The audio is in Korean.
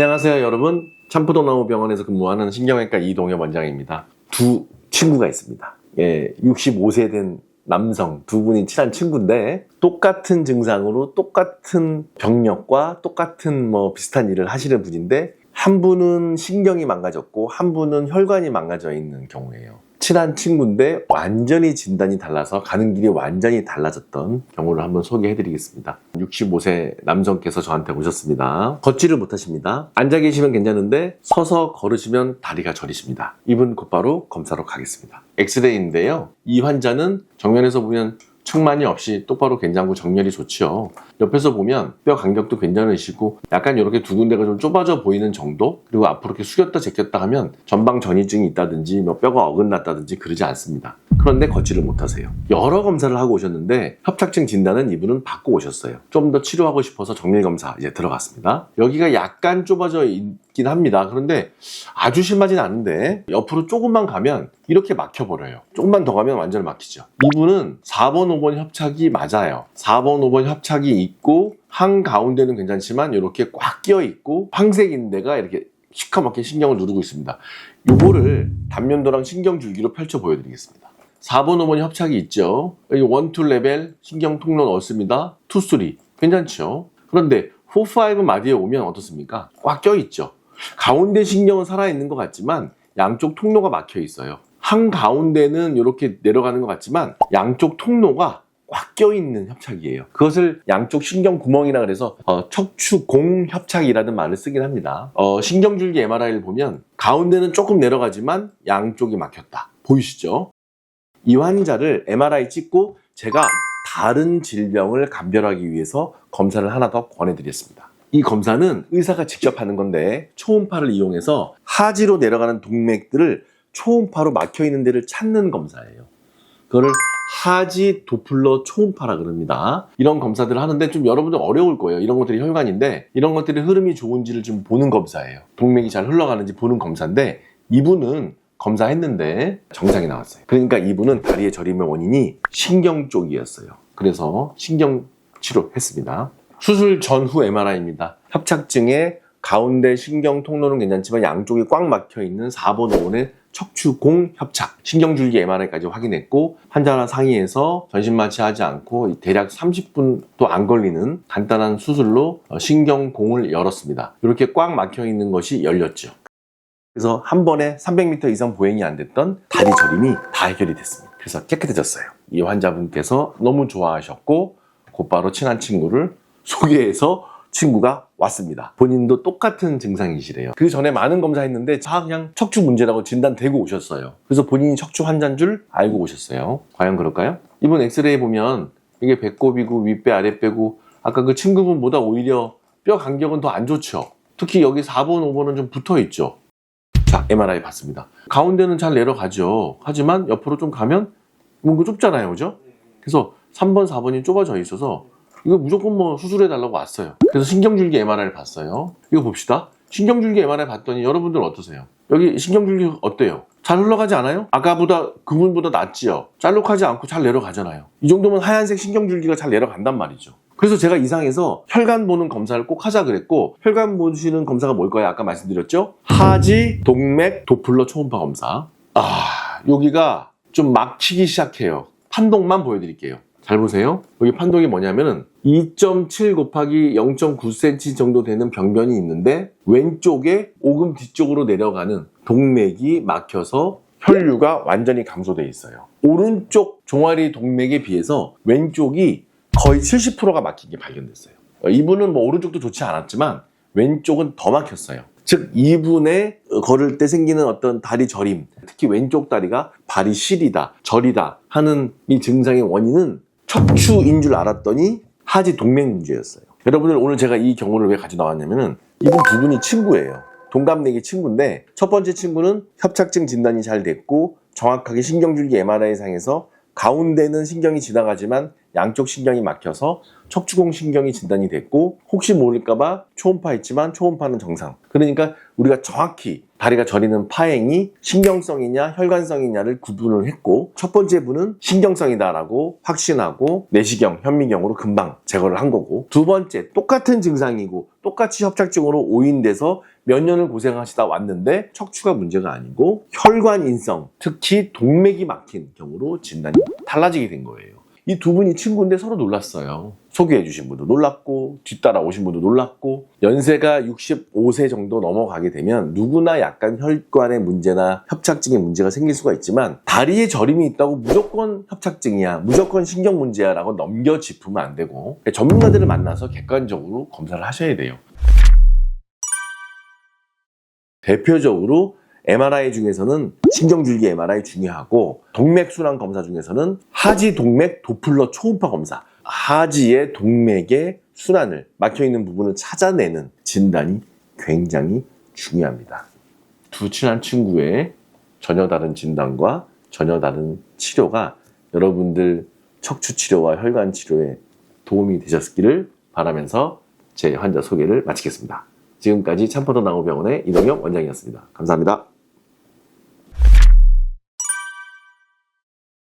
안녕하세요 여러분. 참포도나무병원에서 근무하는 신경외과 이동엽 원장입니다. 두 친구가 있습니다. 예, 65세 된 남성 두 분이 친한 친구인데 똑같은 증상으로 똑같은 병력과 똑같은 뭐 비슷한 일을 하시는 분인데 한 분은 신경이 망가졌고 한 분은 혈관이 망가져 있는 경우예요 친한 친구인데 완전히 진단이 달라서 가는 길이 완전히 달라졌던 경우를 한번 소개해 드리겠습니다. 65세 남성께서 저한테 오셨습니다. 걷지를 못하십니다. 앉아 계시면 괜찮은데 서서 걸으시면 다리가 저리십니다. 이분 곧바로 검사로 가겠습니다. 엑스레이인데요. 이 환자는 정면에서 보면 측만이 없이 똑바로 괜찮고 정렬이 좋죠. 옆에서 보면 뼈 간격도 괜찮으시고 약간 이렇게 두 군데가 좀 좁아져 보이는 정도 그리고 앞으로 이렇게 숙였다 제꼈다 하면 전방 전이증이 있다든지 뭐 뼈가 어긋났다든지 그러지 않습니다. 그런데 걷지를 못하세요. 여러 검사를 하고 오셨는데 협착증 진단은 이분은 받고 오셨어요. 좀 더 치료하고 싶어서 정밀 검사 이제 들어갔습니다. 여기가 약간 좁아져 있긴 합니다. 그런데 아주 심하진 않은데 옆으로 조금만 가면 이렇게 막혀버려요. 조금만 더 가면 완전 막히죠. 이분은 4번, 5번 협착이 맞아요. 4번, 5번 협착이 있고 한 가운데는 괜찮지만 이렇게 꽉 끼어 있고 황색인 데가 이렇게 시커멓게 신경을 누르고 있습니다. 요거를 단면도랑 신경줄기로 펼쳐 보여드리겠습니다. 4번, 5번 협착이 있죠. 여기 1, 2 레벨 신경 통로 넣었습니다. 2, 3 괜찮죠. 그런데 4, 5 마디에 오면 어떻습니까? 꽉 껴 있죠. 가운데 신경은 살아있는 것 같지만 양쪽 통로가 막혀 있어요. 한 가운데는 이렇게 내려가는 것 같지만 양쪽 통로가 꽉 껴있는 협착이에요. 그것을 양쪽 신경 구멍이라 그래서 어, 척추공 협착이라는 말을 쓰긴 합니다. 어, 신경줄기 MRI를 보면 가운데는 조금 내려가지만 양쪽이 막혔다. 보이시죠? 이 환자를 MRI 찍고 제가 다른 질병을 감별하기 위해서 검사를 하나 더 권해드렸습니다. 이 검사는 의사가 직접 하는 건데 초음파를 이용해서 하지로 내려가는 동맥들을 초음파로 막혀 있는 데를 찾는 검사예요. 그거를 하지 도플러 초음파라 그럽니다. 이런 검사들을 하는데 좀 여러분들 어려울 거예요. 이런 것들이 혈관인데 이런 것들이 흐름이 좋은지를 좀 보는 검사예요. 동맥이 잘 흘러가는지 보는 검사인데 이분은 검사했는데 정상이 나왔어요. 그러니까 이분은 다리의 저림의 원인이 신경 쪽이었어요. 그래서 신경 치료했습니다. 수술 전후 MRI입니다. 협착증의 가운데 신경 통로는 괜찮지만 양쪽이 꽉 막혀 있는 4번 5번의 척추공 협착, 신경줄기 MRI까지 확인했고 환자랑 상의해서 전신 마취하지 않고 대략 30분도 안 걸리는 간단한 수술로 신경공을 열었습니다. 이렇게 꽉 막혀 있는 것이 열렸죠. 그래서 한 번에 300m 이상 보행이 안 됐던 다리 저림이 다 해결이 됐습니다. 그래서 깨끗해졌어요. 이 환자분께서 너무 좋아하셨고 곧바로 친한 친구를 소개해서 친구가 왔습니다. 본인도 똑같은 증상이시래요. 그 전에 많은 검사했는데 다 그냥 척추 문제라고 진단되고 오셨어요. 그래서 본인이 척추 환자인 줄 알고 오셨어요. 과연 그럴까요? 이번 엑스레이 보면 이게 배꼽이고 윗배 아랫배고 아까 그 친구분보다 오히려 뼈 간격은 더 안 좋죠. 특히 여기 4번, 5번은 좀 붙어 있죠. 자, MRI 봤습니다. 가운데는 잘 내려가죠. 하지만 옆으로 좀 가면 뭔가 좁잖아요. 그죠? 그래서 3번, 4번이 좁아져 있어서 이거 무조건 뭐 수술해 달라고 왔어요. 그래서 신경줄기 MRI를 봤어요. 이거 봅시다. 신경줄기 MRI 봤더니 여러분들 어떠세요? 여기 신경줄기 어때요? 잘 흘러가지 않아요? 아까보다 그분보다 낫지요. 짤록하지 않고 잘 내려가잖아요. 이 정도면 하얀색 신경줄기가 잘 내려간단 말이죠. 그래서 제가 이상해서 혈관 보는 검사를 꼭 하자 그랬고 혈관 보시는 검사가 뭘까요? 아까 말씀드렸죠? 하지, 동맥, 도플러 초음파 검사. 아 여기가 좀 막히기 시작해요. 판독만 보여드릴게요. 잘 보세요. 여기 판독이 뭐냐면은 2.7 곱하기 0.9cm 정도 되는 병변이 있는데 왼쪽에 오금 뒤쪽으로 내려가는 동맥이 막혀서 혈류가 완전히 감소돼 있어요. 오른쪽 종아리 동맥에 비해서 왼쪽이 거의 70%가 막힌 게 발견됐어요. 이분은 뭐 오른쪽도 좋지 않았지만 왼쪽은 더 막혔어요. 즉 이분의 걸을 때 생기는 어떤 다리 저림, 특히 왼쪽 다리가 발이 시리다, 저리다 하는 이 증상의 원인은 척추인 줄 알았더니 하지 동맥 문제였어요. 여러분들 오늘 제가 이 경우를 왜 가져 나왔냐면은 이분 두 분이 친구예요. 동갑내기 친구인데 첫 번째 친구는 협착증 진단이 잘 됐고 정확하게 신경줄기 MRI 상에서 가운데는 신경이 지나가지만 양쪽 신경이 막혀서 척추공 신경이 진단이 됐고 혹시 모를까봐 초음파 있지만 초음파는 정상. 그러니까 우리가 정확히 다리가 저리는 파행이 신경성이냐 혈관성이냐를 구분을 했고 첫 번째 분은 신경성이다라고 확신하고 내시경, 현미경으로 금방 제거를 한 거고 두 번째 똑같은 증상이고 똑같이 협착증으로 오인돼서 몇 년을 고생하시다 왔는데 척추가 문제가 아니고 혈관 인성, 특히 동맥이 막힌 경우로 진단이 달라지게 된 거예요. 이 두 분이 친구인데 서로 놀랐어요. 소개해 주신 분도 놀랐고 뒤따라 오신 분도 놀랐고 연세가 65세 정도 넘어가게 되면 누구나 약간 혈관의 문제나 협착증의 문제가 생길 수가 있지만 다리에 저림이 있다고 무조건 협착증이야 무조건 신경 문제야 라고 넘겨 짚으면 안 되고 전문가들을 만나서 객관적으로 검사를 하셔야 돼요. 대표적으로 MRI 중에서는 신경줄기 MRI 중요하고 동맥순환 검사 중에서는 하지 동맥 도플러 초음파 검사 하지의 동맥의 순환을 막혀있는 부분을 찾아내는 진단이 굉장히 중요합니다. 두 친한 친구의 전혀 다른 진단과 전혀 다른 치료가 여러분들 척추 치료와 혈관 치료에 도움이 되셨기를 바라면서 제 환자 소개를 마치겠습니다. 지금까지 참포도 나우병원의 이동혁 원장이었습니다. 감사합니다.